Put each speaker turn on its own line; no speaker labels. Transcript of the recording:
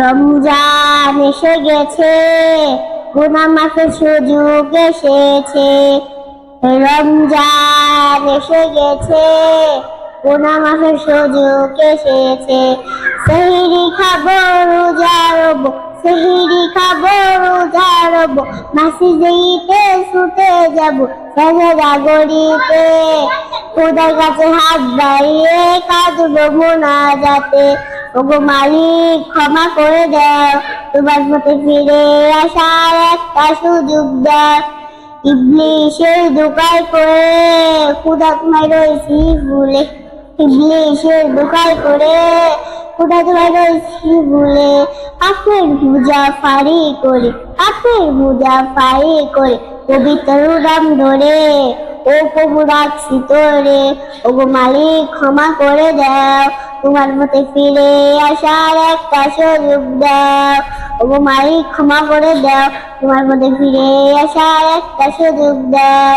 রমজান এসে গেছে গুনা মাফের সুযোগ এসেছে। রমজান এসে গেছে গুনা মাফের সুযোগ এসেছে। সেহরি খাব রোজা রব, সেহরি খাব রোজা রব মাসিদিতে শুতে যাব সাজা গড়িতে। খোদার কাছে হাত বাড়িয়ে কাঁদবো মোনা যাতে ওগো মালিক, ক্ষমা করে দাও। তোমার মতে ফিরে আসার একটা সুযোগ দাও। ইবলিশের করে রয়েছি ভুলে ইবলিশের করে রয়েছি ভুলে আপের পূজা ফারি করে আপের পূজা ফারি করে। পবিত্র নাম ধরে, ও প্রভু রাখছি তোরে ও গো মালিক, ক্ষমা করে দাও। তোমার মতে ফিরে আসার একটা সুযোগ দাও। ও মাই ক্ষমা করে দাও। তোমার মতে ফিরে আসার একটা সুযোগ দাও।